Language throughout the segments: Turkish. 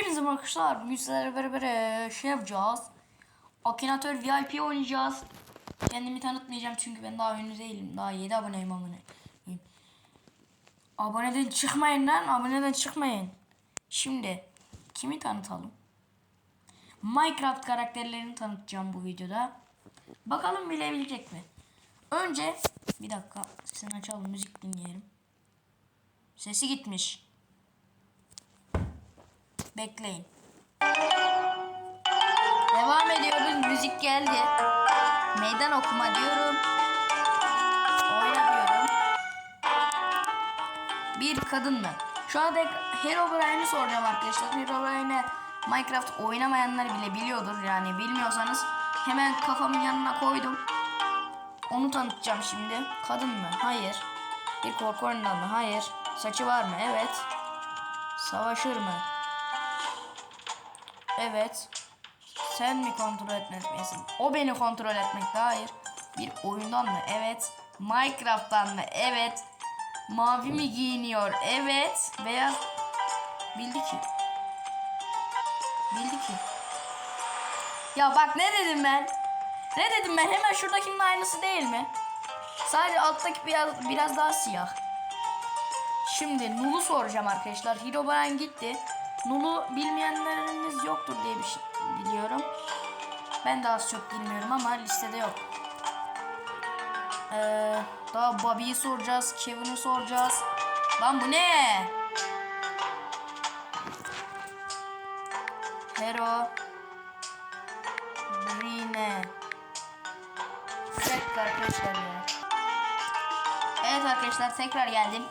Hepinize arkadaşlar. Bugün sizlerle beraber eee, şey yapacağız. Akinator VIP oynayacağız. Kendimi tanıtmayacağım çünkü ben daha ünlü değilim. Daha 7 aboneyim abone. Aboneden çıkmayın lan. Aboneden çıkmayın. Şimdi kimi tanıtalım? Minecraft karakterlerini tanıtacağım bu videoda. Bakalım bilebilecek mi? Önce bir dakika sesini açalım müzik dinleyelim. Sesi gitmiş. Bekleyin. Devam ediyoruz. Müzik geldi. Meydan okuma diyorum. Oyna diyorum. Bir kadın mı? Şu anda Herobrine'i soracağım arkadaşlar. Herobrine'e Minecraft oynamayanlar bile biliyordur. Yani bilmiyorsanız hemen kafamın yanına koydum. Onu tanıtacağım şimdi. Kadın mı? Hayır. Bir korku oyundan mı? Hayır. Saçı var mı? Evet. Savaşır mı? Evet. Sen mi kontrol etmelisin? O beni kontrol etmekte. Hayır. Bir oyundan mı? Evet. Minecraft'tan mı? Evet. Mavi mi giyiniyor? Evet. Beyaz. Bildi ki. Bildi ki. Ya bak ne dedim ben? Ne dedim ben? Hemen şuradakinin aynısı değil mi? Sadece alttaki biraz, biraz daha siyah. Şimdi Nul'u soracağım arkadaşlar. Herobrine gitti. Nul'u bilmeyenleriniz yoktur diye bir şey biliyorum. Ben de az çok bilmiyorum ama listede yok. Ee, daha Bobby'yi soracağız. Kevin'i soracağız. Lan bu ne? Hero. Brine. Evet arkadaşlar ya. Evet arkadaşlar tekrar geldim.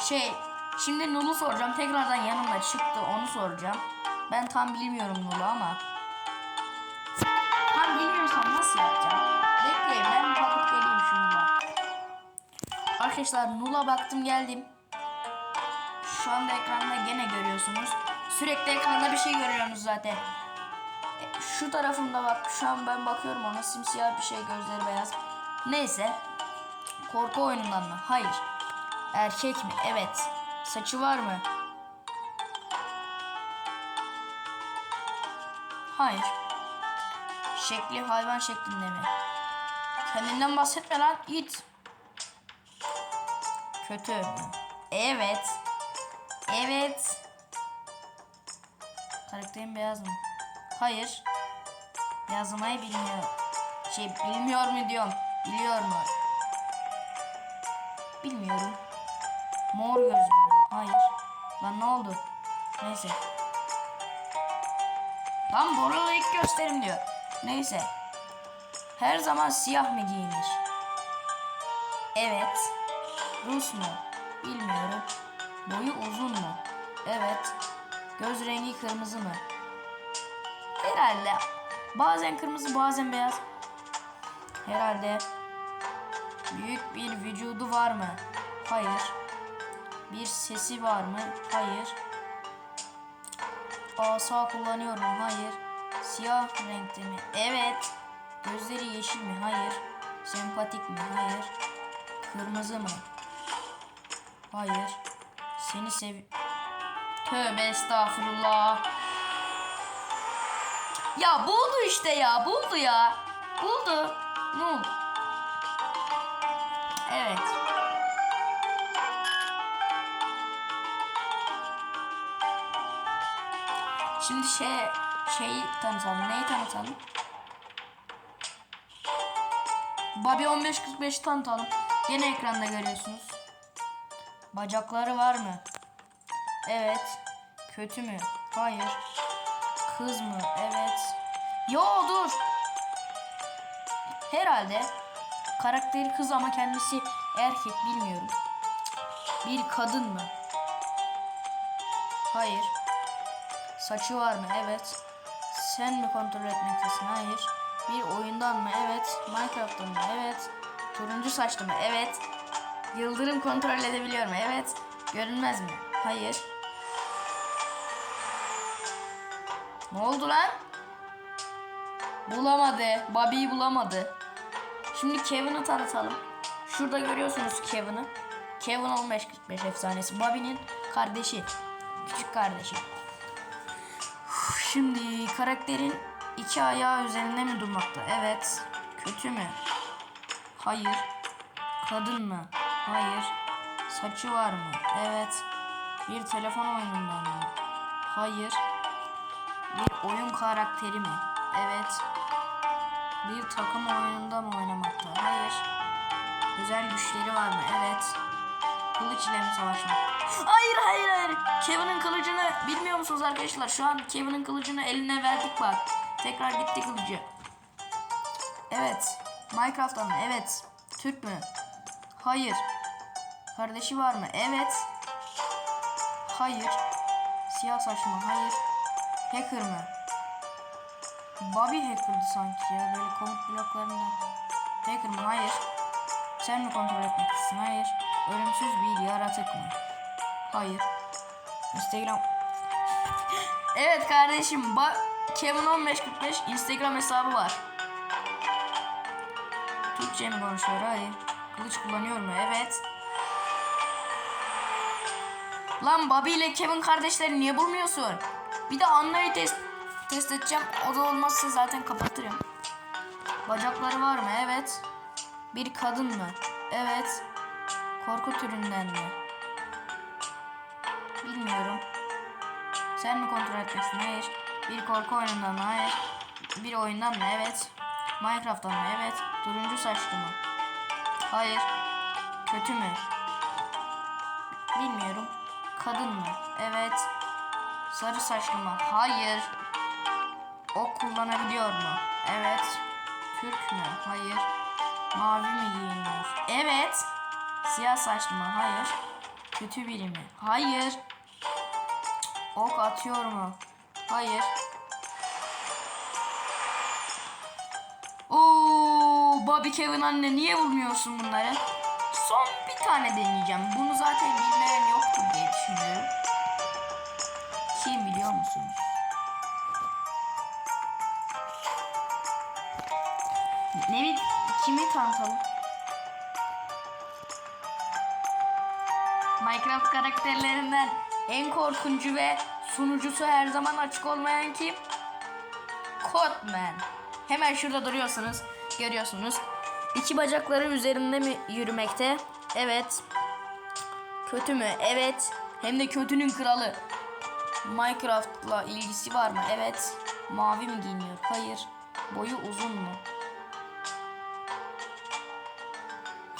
Şey şimdi Nul'u soracağım. Tekrardan yanımda çıktı onu soracağım. Ben tam bilmiyorum Nul'u ama. Tam bilmiyorsam nasıl yapacağım? Bekleyin ben bakıp geleyim şu Nul'a. Arkadaşlar Nul'a baktım geldim. Şu anda ekranda gene görüyorsunuz. Sürekli ekranda bir şey görüyorsunuz zaten. E, Şu tarafımda bak şu an ben bakıyorum ona simsiyah bir şey gözleri beyaz. Neyse. Korku oyunundan mı? Hayır. Erkek mi? Evet. Saçı var mı? Hayır. Şekli hayvan şeklinde mi? Kendinden bahsetme lan it. Kötü? Evet. Evet. Karakterin beyaz mı? Hayır. Yazmayı bilmiyor. Şey bilmiyor mu diyorum. Biliyor mu? Bilmiyorum. Mor gözlü. Hayır. Lan ne oldu? Neyse. Lan Bora'la ilk gösterim diyor. Neyse. Her zaman siyah mı giyinir? Evet. Rus mu? Bilmiyorum. Boyu uzun mu? Evet. Göz rengi kırmızı mı? Herhalde. Bazen kırmızı bazen beyaz. Herhalde. Büyük bir vücudu var mı? Hayır. Bir sesi var mı? Hayır. Asa kullanıyor mu? Hayır. Siyah renkte mi? Evet. Gözleri yeşil mi? Hayır. Sempatik mi? Hayır. Kırmızı mı? Hayır. Seni sev... Tövbe estağfurullah. Ya buldu işte ya. Buldu ya. Buldu. Ne oldu? Evet. Şimdi şey şeyi tanıtalım. Neyi tanıtalım? Bobby 1545 tanıtalım. Yine ekranda görüyorsunuz. Bacakları var mı? Evet. Kötü mü? Hayır. Kız mı? Evet. Yo dur. Herhalde karakteri kız ama kendisi erkek bilmiyorum. Bir kadın mı? Hayır. Saçı var mı? Evet. Sen mi kontrol etmektesin? Hayır. Bir oyundan mı? Evet. Minecraft'tan mı? Evet. Turuncu saçlı mı? Evet. Yıldırım kontrol edebiliyor mu? Evet. Görünmez mi? Hayır. Ne oldu lan? Bulamadı. Bobby'yi bulamadı. Şimdi Kevin'i tanıtalım. Şurada görüyorsunuz Kevin'i. Kevin 1545 efsanesi. Bobby'nin kardeşi. Küçük kardeşi. Şimdi karakterin iki ayağı üzerinde mi durmakta? Evet. Kötü mü? Hayır. Kadın mı? Hayır. Saçı var mı? Evet. Bir telefon oyunundan mı? Hayır. Bir oyun karakteri mi? Evet. Bir takım oyununda mı oynamakta? Hayır. Özel güçleri var mı? Evet. Kılıç ile mi savaşmak? Hayır hayır hayır. Kevin'in kılıcını bilmiyor musunuz arkadaşlar? Şu an Kevin'in kılıcını eline verdik bak. Tekrar gitti kılıcı. Evet. Minecraft'tan mı? Evet. Türk mü? Hayır. Kardeşi var mı? Evet. Hayır. Siyah saçlı mı? Hayır. Hacker mı? Bobby hacker'dı sanki ya. Böyle komut bloklarında. Hacker mı? Hayır. Sen mi kontrol etmek istiyorsun? Hayır. Ölümsüz bir yaratık mı? Hayır. Instagram. evet kardeşim. Ba Kevin 1545 Instagram hesabı var. Türkçe mi konuşuyor? Hayır. Kılıç kullanıyor mu? Evet. Lan Bobby ile Kevin kardeşleri niye bulmuyorsun? Bir de Anna'yı test, test edeceğim. O da olmazsa zaten kapatırım. Bacakları var mı? Evet. Bir kadın mı? Evet. Korku türünden mi? Bilmiyorum. Sen mi kontrol etmeksin? Hayır. Bir korku oyunundan mı? Hayır. Bir oyundan mı? Evet. Minecraft'tan mı? Evet. Turuncu saçlı mı? Hayır. Kötü mü? Bilmiyorum. Kadın mı? Evet. Sarı saçlı mı? Hayır. Ok kullanabiliyor mu? Evet. Türk mü? Hayır. Mavi mi giyiniyor? Evet. Siyah saçlı mı? Hayır. Kötü biri mi? Hayır. Ok atıyor mu? Hayır. Oo, Bobby Kevin anne niye bulmuyorsun bunları? Son bir tane deneyeceğim. Bunu zaten bilmeyen yoktur diye düşünüyorum. Kim biliyor musunuz? Ne bil kimi tanıtalım? Minecraft karakterlerinden en korkuncu ve sunucusu her zaman açık olmayan kim? Codman. Hemen şurada duruyorsunuz. Görüyorsunuz. İki bacakları üzerinde mi yürümekte? Evet. Kötü mü? Evet. Hem de kötünün kralı. Minecraft'la ilgisi var mı? Evet. Mavi mi giyiniyor? Hayır. Boyu uzun mu?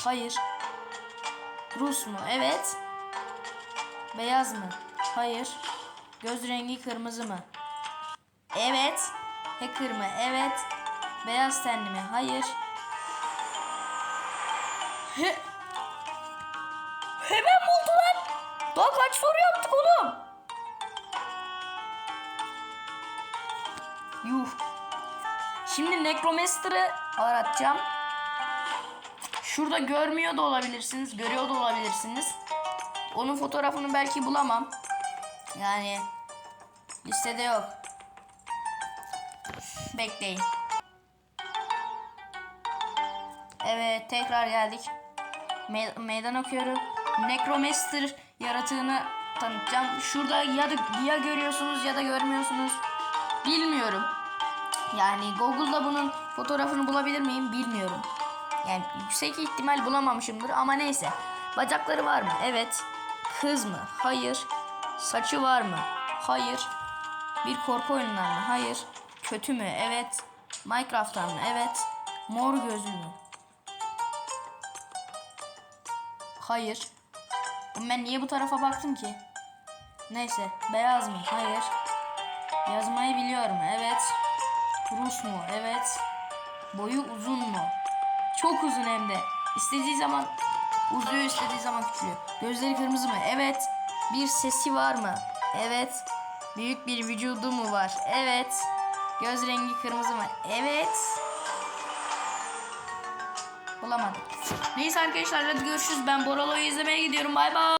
Hayır. Rus mu? Evet. Beyaz mı? Hayır. Göz rengi kırmızı mı? Evet. Hacker mı? Evet. Beyaz tenli mi? Hayır. He. Hemen buldu lan. Daha kaç soru yaptık oğlum? Yuh. Şimdi Necromancer'ı aratacağım. Şurada görmüyor da olabilirsiniz, görüyor da olabilirsiniz. Onun fotoğrafını belki bulamam. Yani listede yok. Bekleyin. Evet tekrar geldik. Me- meydan okuyorum. Necromancer yaratığını tanıtacağım. Şurada ya da ya görüyorsunuz ya da görmüyorsunuz. Bilmiyorum. Yani Google'da bunun fotoğrafını bulabilir miyim bilmiyorum. Yani yüksek ihtimal bulamamışımdır ama neyse. Bacakları var mı? Evet. Kız mı? Hayır. Saçı var mı? Hayır. Bir korku oyunundan mı? Hayır. Kötü mü? Evet. Minecraft'tan mı? Evet. Mor gözlü mü? Hayır. Ben niye bu tarafa baktım ki? Neyse. Beyaz mı? Hayır. Yazmayı biliyorum. Evet. Rus mu? Evet. Boyu uzun mu? Çok uzun hem de. İstediği zaman uzuyor, istediği zaman küçülüyor. Gözleri kırmızı mı? Evet. Bir sesi var mı? Evet. Büyük bir vücudu mu var? Evet. Göz rengi kırmızı mı? Evet. Bulamadım. Neyse arkadaşlar hadi görüşürüz. Ben Boralo'yu izlemeye gidiyorum. Bay bay.